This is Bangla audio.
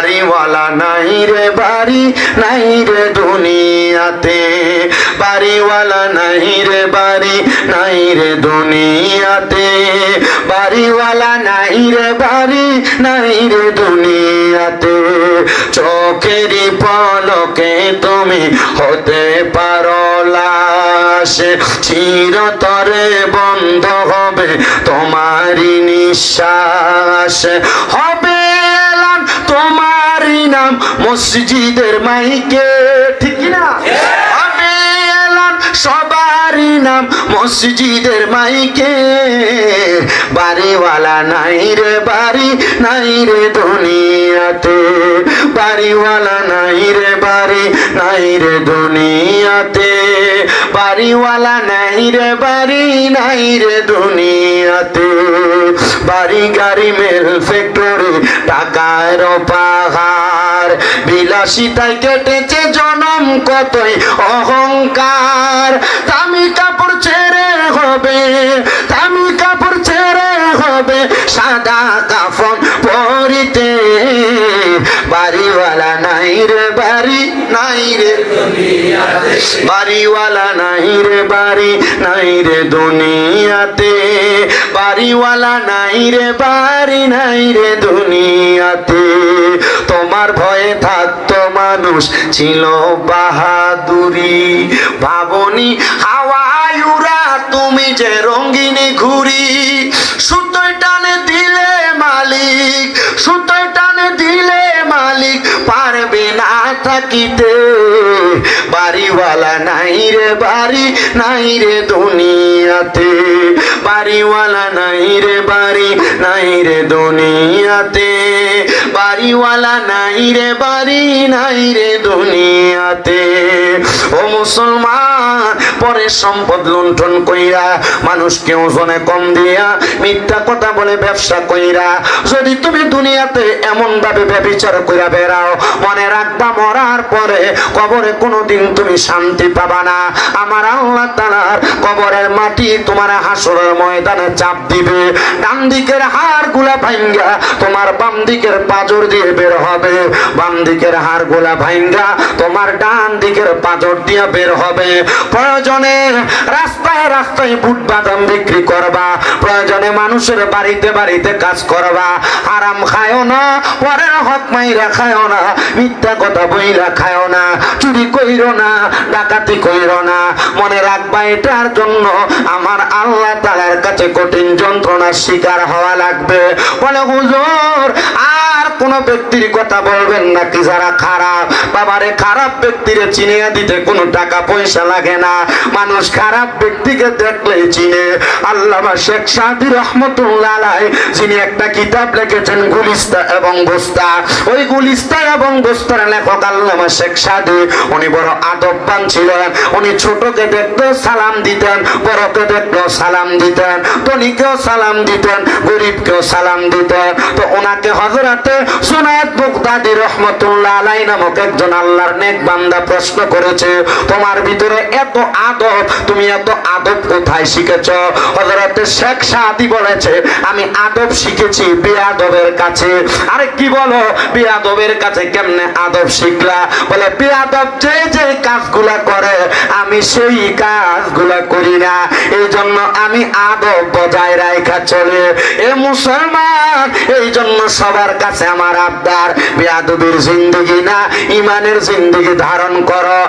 বাড়িওয়ালা নাই রে বাড়ি, নাই রে দুনিয়াতে। বাড়িওয়ালা নাই রে বাড়ি, নাই রে দুনিয়াতে। বাড়িওয়ালা নাই রে বাড়ি, নাই রে দুনিয়াতে। পলকে তুমি হতে পারো লাশ। চিরতরে বন্ধ হবে তোমারই নিঃশ্বাস। হবে তোমারই নাম মসজিদের মাইকে। ঠিক না আমি এলাম সবারই নাম মসজিদের মাইকে। বাড়িওয়ালা নাই রে, বাড়ি নাই রে দুনিয়াতে। বাড়িওয়ালা নাই রে, বাড়ি নাই রে দুনিয়াতে। বাড়িওয়ালা নাই রে, বাড়ি নাই রে দুনিয়াতে। বাড়ি গাড়ি মেল ফ্যাক্টরি, টাকার পাহাড় বিলাসিতায় কেটেছে জনম কতই অহংকার? দামি কাপড় ছেড়ে হবে, দামি কাপড় ছেড়ে হবে, সাদা কাফন পরিতে। বাড়িওয়ালা নাই রে, বাড়ি নাই রে। বাড়িওয়ালা নাই রে, বাড়ি নাই রে দুনিয়াতে। বাড়িওয়ালা নাই রে, বাড়ি নাই রে দুনিয়াতে। তোমার ভয়ে থাকতো মানুষ ছিল বাহাদুরি। ভাবনি হাওয়ায়ুরা তুমি যে রঙ্গিনী ঘুরি সুতোয় টানে দিলে মালিক, সুতোয় টানে দিলে মালিক, পারবে থাকিতে। বাড়িওয়ালা নাই রে বাড়ি, নাই রে দুনিয়াতে। বাড়িওয়ালা নাই রে বাড়ি, নাই রে দুনিয়াতে। বাড়িওয়ালা নাই রে বাড়ি, নাই রে দুনিয়াতে। ও মুসলমান পরে সম্পদ লুণ্ঠন কইরা মানুষকে ওজনে কম দিয়া মিথ্যা কথা বলে ব্যবসা কইরা, যদি তুমি দুনিয়াতে এমন ভাবে ব্যবচার কইরা বেড়াও, মনে রাখবা মরার পরে কবরে কোনোদিন তুমি শান্তি পাবা না। আমার আল্লাহ তালার কবরের মাটি তোমার হাসরের ময়দানে চাপ দিবে ডান দিকের হাড়গুলা ভাঙ্গা তোমার বাম দিকের পাজর দিয়ে বের হবে বাম দিকের হাড়গুলা ভাঙ্গা তোমার ডান দিকের পাজর দিয়ে বের হবে। প্রয়োজনে রাস্তায় রাস্তায় বুট বাদাম বিক্রি করবা, প্রয়োজনে মানুষের বাড়িতে বাড়িতে কাজ করবা। আরাম খায়ও না, পরের হক মাইরা খায়ও না, মিথ্যা কথা বইরা খায়ও না, চুরি কইরো না, ডাকাতি কইরো না। মনে রাখবা, এটার জন্য আমার আল্লাহ তালার কাছে কঠিন যন্ত্রণার শিকার হওয়া লাগবে। বলে, হুজুর, আর কোন ব্যক্তির কথা বলবেন না কি যারা খারাপ? বাবারে, খারাপ ব্যক্তিরে চিনিয়ে দিতে কোনো টাকা পয়সা লাগে না। মানুষ খারাপ ব্যক্তিকে দেখলেই চিনে। আল্লাহ শেখ সাদি রহমতুল্লাহ যিনি একটা কিতাব লিখেছেন গুলিস্তা এবং গোস্তা ওই গুলিস্তা এবং গোস্তার লেখক আল্লামা শেখ সাদি। উনি বড় আদববান ছিলেন। উনি ছোটকে দেখতো সালাম দিতেন, বড়কে দেখতো সালাম দিতেন, ধনীকেও সালাম দিতেন, গরিবকেও সালাম দিতেন। তো ওনাকে হজরতে আমি আদব শিখেছি কাছে। আরে কি বলো বিয়াদবের কাছে কেমনে আদব শিখলা? বলে বিয়াদব যে যে কাজগুলা করে, আমি সেই কাজগুলা করি না। এই জন্য আমি আদব বজায় রাখা চলে। এ মুসলমান এই জন্য সবার কাছে আমার আবদার। বেয়াদুবির জিন্দগি না ইমানের জিন্দগি ধারণ করো।